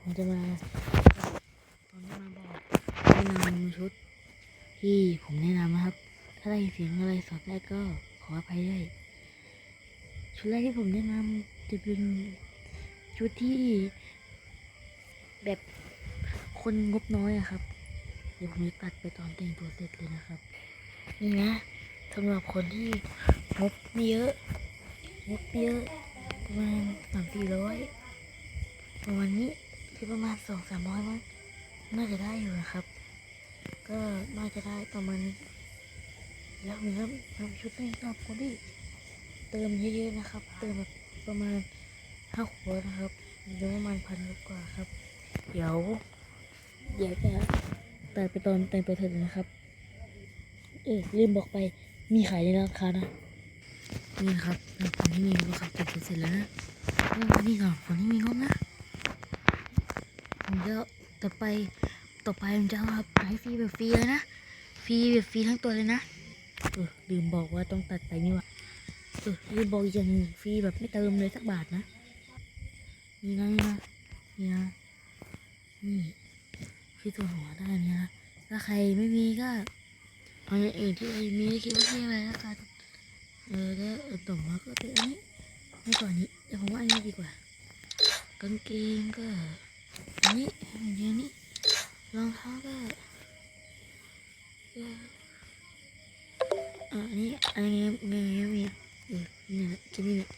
ผมจะมาตอนนี้มาบอกแนะนำชุด ที่ผมแนะนำนะครับ ถ้าได้ยินเสียงอะไรสอดแทรกก็ขออภัยด้วยชุดแรกที่ผมแนะนำจะเป็นชุดที่แบบคนงบน้อยอะครับ เดี๋ยวผมจะตัดไปตอนแต่งตัวเสร็จเลยนะครับ นี่นะสำหรับคนที่งบไม่เยอะงบเยอะประมาณสามสี่ร้อยประมาณนี้ ที่ประมาณสองสามร้อยมั้งน่าจะได้อยู่นะครับ ก็น่าจะได้ประมาณนี้แล้วมีน้ำน้ำชุดนี้สำหรับคนที่เติมเยอะๆนะครับ เติมแบบประมาณห้าขวดนะครับหรือประมาณพันกว่าครับ เดี๋ยวเดี๋ยวจะตัดไปตอนแต่งตัวเสร็จนะครับ เออลืมบอกไปมีขายในร้านค้านะนี่ครับสำหรับคนที่มีงบนะครับแต่งตัวเสร็จแล้วนะนี่สำหรับคนที่มีงบนะ ผมจะต่อไปต่อไปผมจะเอาครับให้ฟรีแบบฟรีเลยนะฟรีแบบฟรีทั้งตัวเลยนะเออลืมบอกว่าต้องตัดไปนี่วะเออลืมบอกอย่างฟรีแบบไม่เติมเลยสักบาทนะนี่นะนี่นะนี่นะนี่พี่ตัวหัวได้นี่นะถ้าใครไม่มีก็เอาอย่างอื่นที่มีคิดว่าเท่ไปแล้วกันเออแล้วต่อมาก็เป็นอันนี้ไม่กว่านี้แต่ผมว่าอันนี้ดีกว่ากางเกงก็ อันนี้อย่างเงี้ยนี้รองเท้าก็ก็ อันนี้อันนี้ไงมีเออนี่แหละที่นี่แหละ